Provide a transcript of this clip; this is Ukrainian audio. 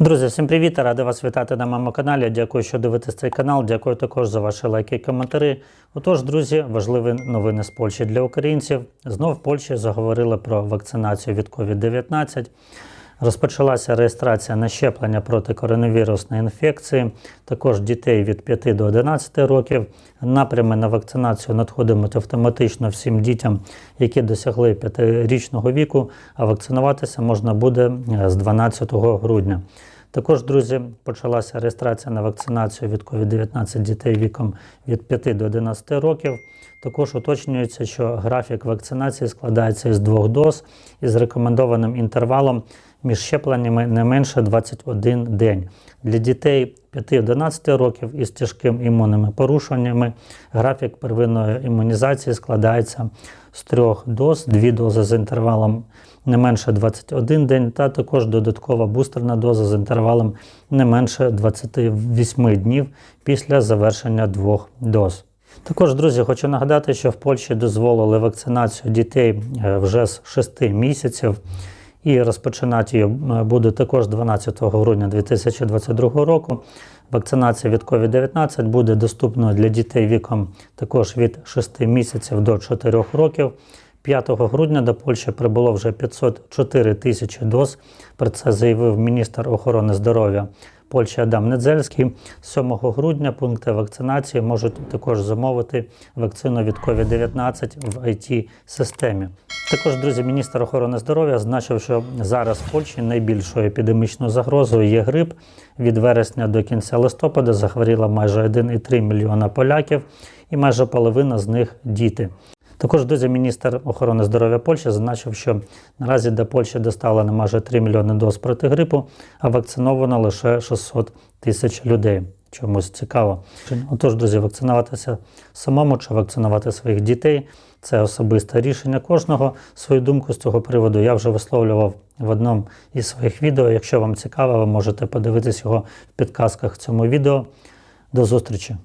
Друзі, всім привіт! Радий вас вітати на моєму каналі. Дякую, що дивитесь цей канал. Дякую також за ваші лайки і коментарі. Отож, друзі, важливі новини з Польщі для українців. Знов в Польщі заговорили про вакцинацію від COVID-19. Розпочалася реєстрація на щеплення проти коронавірусної інфекції, також дітей від 5 до 11 років. Напрями на вакцинацію надходитимуть автоматично всім дітям, які досягли 5-річного віку, а вакцинуватися можна буде е, з 12 грудня. Також, друзі, почалася реєстрація на вакцинацію від COVID-19 дітей віком від 5 до 11 років. Також уточнюється, що графік вакцинації складається із двох доз із рекомендованим інтервалом між щепленнями не менше 21 день. Для дітей 5-11 років із тяжким імунними порушеннями графік первинної імунізації складається з трьох доз, дві дози з інтервалом не менше 21 день, та також додаткова бустерна доза з інтервалом не менше 28 днів після завершення двох доз. Також, друзі, хочу нагадати, що в Польщі дозволили вакцинацію дітей е, вже з 6 місяців. І розпочинати її е, буде також 12 грудня 2022 року. Вакцинація від COVID-19 буде доступною для дітей віком також від 6 місяців до 4 років. 5 грудня до Польщі прибуло вже 504 тисячі доз. Про це заявив міністр охорони здоров'я Польщі Адам Недзельський. 7 грудня пункти вакцинації можуть також замовити вакцину від COVID-19 в it системі Також, друзі, міністр охорони здоров'я зазначив, що зараз в Польщі найбільшою епідемічною загрозою є грип. Від вересня до кінця листопада захворіло майже 1,3 мільйона поляків, і майже половина з них діти. Також друзі, міністр охорони здоров'я Польщі зазначив, що наразі до Польщі доставлено майже 3 мільйони доз проти грипу, а вакциновано лише 600 тисяч людей. Чомусь цікаво. Отож, друзі, вакцинуватися самому чи вакцинувати своїх дітей це особисте рішення кожного. Свою думку з цього приводу я вже висловлював в одному із своїх відео. Якщо вам цікаво, ви можете подивитись його в підказках цьому відео. До зустрічі!